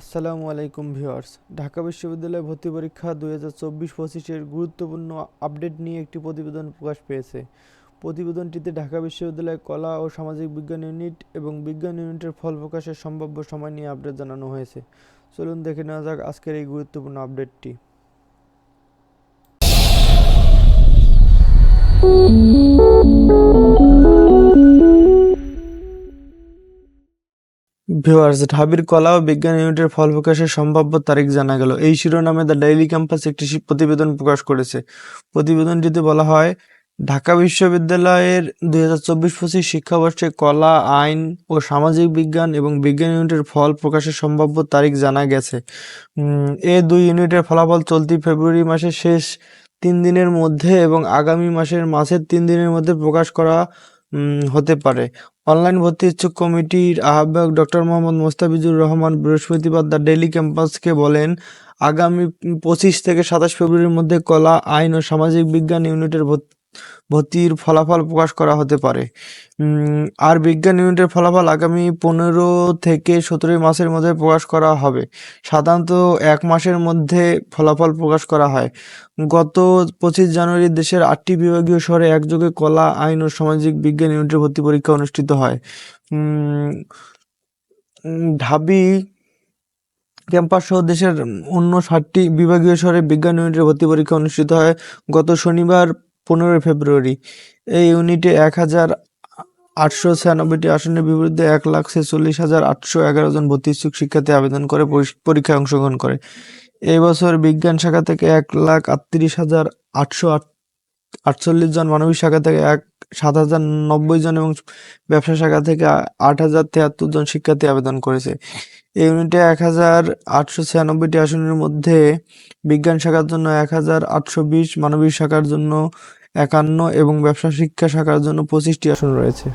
আসসালামু আলাইকুম ভিউয়ার্স। ঢাকা বিশ্ববিদ্যালয় ভর্তি পরীক্ষা দুই হাজার চব্বিশ পঁচিশের গুরুত্বপূর্ণ আপডেট নিয়ে একটি প্রতিবেদন প্রকাশ পেয়েছে। প্রতিবেদনটিতে ঢাকা বিশ্ববিদ্যালয় কলা ও সামাজিক বিজ্ঞান ইউনিট এবং বিজ্ঞান ইউনিটের ফল প্রকাশের সম্ভাব্য সময় নিয়ে আপডেট জানানো হয়েছে। চলুন দেখে নেওয়া যাক আজকের এই গুরুত্বপূর্ণ আপডেটটি। ভিউয়ার্স ঢাবির কলা ও বিজ্ঞান ইউনিটের ফল প্রকাশের সম্ভাব্য তারিখ জানা গেল। এই শিরোনামে দ্য ডেইলি ক্যাম্পাস একটি প্রতিবেদন প্রকাশ করেছে। প্রতিবেদনটিতে বলা হয়, ঢাকা বিশ্ববিদ্যালয়ের দুই হাজার চব্বিশ পঁচিশ শিক্ষাবর্ষে কলা, আইন ও সামাজিক বিজ্ঞান এবং বিজ্ঞান ইউনিটের ফল প্রকাশের সম্ভাব্য তারিখ জানা গেছে। এ দুই ইউনিটের ফলাফল চলতি ফেব্রুয়ারি মাসের শেষ তিন দিনের মধ্যে এবং আগামী মাসের মাঝের তিন দিনের মধ্যে প্রকাশ করা হতে পারে। অনলাইন ভর্তি ইচ্ছুক কমিটির আহ্বায়ক ডক্টর মোহাম্মদ মোস্তাফিজুর রহমান বৃহস্পতিবার দ্য ডেলি ক্যাম্পাসকে বলেন, আগামী পঁচিশ থেকে সাতাশ ফেব্রুয়ারির মধ্যে কলা, আইন ও সামাজিক বিজ্ঞান ইউনিটের ভর্ত- ভর্তির ফলাফল প্রকাশ করা হতে পারে। আর বিজ্ঞান ইউনিটের ফলাফল আগামী পনেরো থেকে সতেরোই মাসের মধ্যে প্রকাশ করা হবে। সাধারণত এক মাসের মধ্যে ফলাফল প্রকাশ করা হয়। গত পঁচিশ জানুয়ারি দেশের আটটি বিভাগীয় শহরে একযোগে কলা, আইন ও সামাজিক বিজ্ঞান ইউনিটের ভর্তি পরীক্ষা অনুষ্ঠিত হয়। ঢাবি ক্যাম্পাস সহ দেশের অন্য ষাটটি বিভাগীয় শহরে বিজ্ঞান ইউনিটের ভর্তি পরীক্ষা অনুষ্ঠিত হয়। গত শনিবার পনেরোই ফেব্রুয়ারি। এই ইউনিটে এক হাজার আটশো ছিয়ানব্বইটি আসনের বিপরীতে এক লাখ ছেচল্লিশ হাজার আটশো এগারো জন ভর্তি ইচ্ছুক শিক্ষার্থী আবেদন করে পরীক্ষ- পরীক্ষায় অংশগ্রহণ করে। এই বছর বিজ্ঞান শাখা থেকে এক লাখ আটত্রিশ হাজার আটশো আট আটচল্লিশ জন, মানবিক শাখা থেকে এক সাত হাজার নব্বই জন এবং ব্যবসা শাখা থেকে আট হাজার তিয়াত্তর জন শিক্ষার্থী আবেদন করেছে। এই ইউনিটে এক হাজার আটশো ছিয়ানব্বইটি আসনের মধ্যে বিজ্ঞান শাখার জন্য এক হাজার আটশো বিশ, মানবিক শাখার জন্য একান্ন এবং ব্যবসা শিক্ষা শাখার জন্য পঁচিশটি আসন রয়েছে।